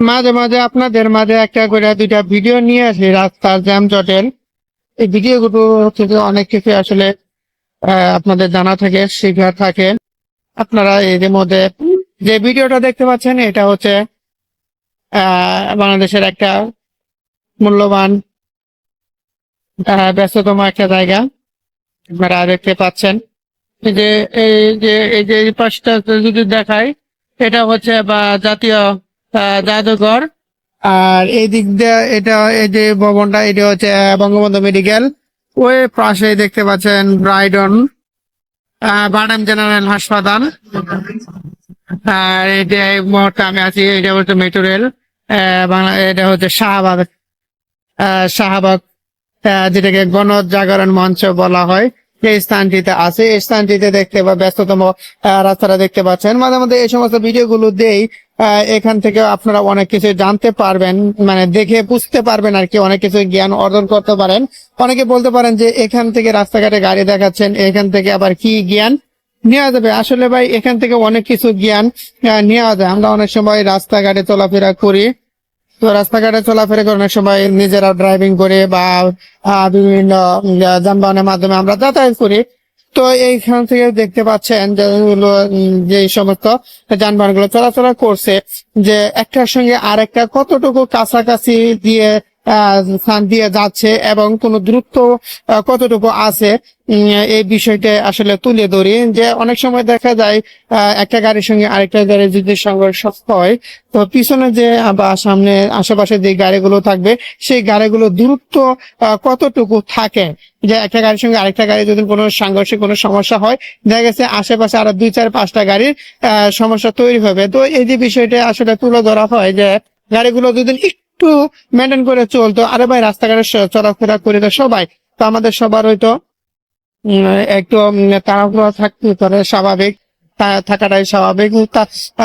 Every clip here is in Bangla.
মাঝে মাঝে আপনাদের মাঝে একটা করে দুইটা ভিডিও নিয়ে আসি, রাস্তার জ্যাম জটের এই ভিডিওগুলো যে অনেক কিছু আসলে আপনাদের জানা থাকে শিখার থাকে। আপনারা এর মধ্যে যে ভিডিওটা দেখতে পাচ্ছেন, এটা হচ্ছে বাংলাদেশের একটা মূল্যবান ব্যস্ততম একটা জায়গা। আপনারা দেখতে পাচ্ছেন। যে, এই যে এই যে পাশটা যদি দেখায় এটা হচ্ছে বা জাতীয় জাদুঘর। আর এই দিক দিয়ে এটা, এই যে ভবনটা, এটা হচ্ছে বঙ্গবন্ধু মেডিকেল। ওই পাশে দেখতে পাচ্ছেন ব্রাইডন বাডাম জেনারেল হাসপাতাল। আর এটা এই মুহূর্তে আমি আছি এটা হচ্ছে মেট্রো রেল এটা হচ্ছে শাহবাগ শাহবাগ যেটাকে গণজাগরণ মঞ্চ বলা হয়। এই স্থানটিতে আছে। এই স্থানটিতে দেখতে বা ব্যস্ততম রাস্তাটা দেখতে পাচ্ছেন। মাঝে মধ্যে এই সমস্ত ভিডিওগুলো দেই এখান থেকে আপনারা অনেক কিছু জানতে পারবেন মানে দেখে বুঝতে পারবেন আর কি, অনেক কিছু জ্ঞান অর্জন করতে পারেন। অনেকে বলতে পারেন যে এখান থেকে রাস্তাঘাটে গাড়ি দেখাচ্ছেন, এখান থেকে আবার কি জ্ঞান নেওয়া যাবে? আসলে ভাই, এখান থেকে অনেক কিছু জ্ঞান নেওয়া যায়। আমরা অনেক সময় রাস্তাঘাটে চলাফেরা করি। তো রাস্তাঘাটে চলাফেরা করে অনেক সময় নিজেরা ড্রাইভিং করে বা বিভিন্ন যানবাহনের মাধ্যমে আমরা যাতায়াত করি। তো এইখান থেকে দেখতে পাচ্ছেন যে সমস্ত যানবাহনগুলো চলাচল করছে, যে একটার সঙ্গে আরেকটা কতটুকু কাছাকাছি দিয়ে স্থান দিয়ে যাচ্ছে এবং কোন দূরত্ব কতটুকু আছে এই বিষয়টা আসলে তুলে ধরি যে অনেক সময় দেখা যায় একটা গাড়ির সঙ্গে আরেকটা গাড়ি যদি সংঘর্ষ হয়, তো পিছনে যে বা সামনে আশেপাশে যে গাড়িগুলো থাকবে, সেই গাড়িগুলো দূরত্ব কতটুকু থাকে? যে একটা গাড়ির সঙ্গে আরেকটা গাড়ি যদি কোনো সাংঘর্ষিক কোনো সমস্যা হয়, দেখা গেছে আশেপাশে আরও দুই চার পাঁচটা গাড়ির সমস্যা তৈরি হবে। তো এই যে বিষয়টা আসলে তুলে ধরা হয় যে গাড়িগুলো যদি একটু মেনটেন করে চলতো। আরে ভাই, রাস্তাঘাটে চলাফেরা করে তো সবাই। তো আমাদের সবার হয়তো একটু তাড়াহুড়ো থাকতে পারে, স্বাভাবিক। থাকাটাই স্বাভাবিক।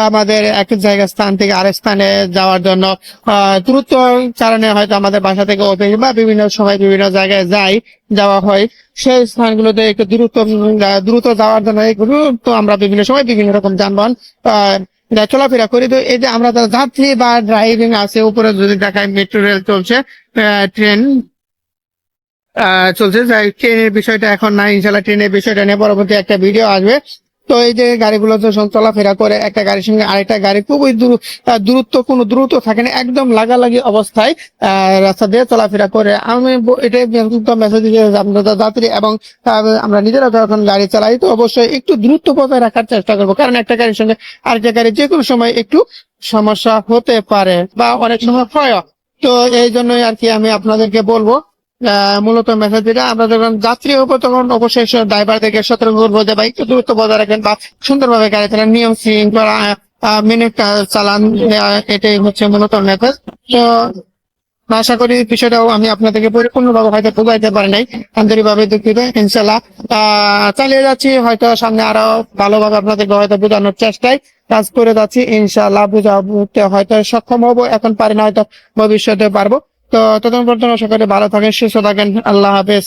আমাদের এক জায়গা স্থান থেকে আরেক স্থানে যাওয়ার জন্য দ্রুত কারণে হয়তো আমাদের বাসা থেকে অফিস বা বিভিন্ন সময় বিভিন্ন জায়গায় যাই, যাওয়া হয়। সেই স্থানগুলোতে একটু দ্রুত দ্রুত যাওয়ার জন্য এগুলো তো আমরা বিভিন্ন সময় বিভিন্ন রকম যানবাহন চলাফেরা করি, তো এই যে আমরা যাত্রী বা ড্রাইভিং আছে, উপরে যদি দেখায় মেট্রো রেল চলছে ট্রেন চলছে। ট্রেনের বিষয়টা এখন না ইনশাল্লাহ ট্রেনের বিষয়টা নিয়ে পরবর্তী একটা ভিডিও আসবে। তো এই যে গাড়িগুলো যখন চলাফেরা করে, একটা গাড়ির সঙ্গে আরেকটা গাড়ি খুবই দূরত্ব কোনো দূরত্ব থাকে না, একদম লাগালাগি অবস্থায় রাস্তা দিয়ে চলাফেরা করে। আমি এটাই মেসেজ আমরা যাত্রী এবং আমরা নিজেরা যখন গাড়ি চালাই, তো অবশ্যই একটু দূরত্ব বজায় রাখার চেষ্টা করব। কারণ একটা গাড়ির সঙ্গে আরেকটা গাড়ি যে কোনো সময় একটু সমস্যা হতে পারে বা অনেক সময় হয় তো এই জন্যই আর কি আমি আপনাদেরকে বলব মূলত মেসেজ যেটা আমরা যখন যাত্রী হব তখন অবশ্যই ড্রাইভারদেরকে সতর্ক করব যে একটু দূরত্ব বজায় রাখেন বা সুন্দরভাবে গাড়ি চালান, নিয়ম শৃঙ্খলা মেনে চালান। এটাই হচ্ছে মূলত মেসেজ তো আশা করি বিষয়টাও আমি আপনাদেরকে পরিপূর্ণভাবে হয়তো বুঝাইতে পারি নাই। আন্তরিকভাবে দুঃখিত ইনশাল্লাহ চালিয়ে যাচ্ছি, হয়তো সামনে আরও ভালোভাবে আপনাদেরকে হয়তো বোঝানোর চেষ্টায় কাজ করে যাচ্ছি। ইনশাল্লাহ বুঝাতে হয়তো সক্ষম হব, এখন পারি না, হয়তো ভবিষ্যতে পারব। তো ততক্ষণ পর্যন্ত করি ভালো থাকেন সুস্থ থাকেন। আল্লাহ হাফেজ।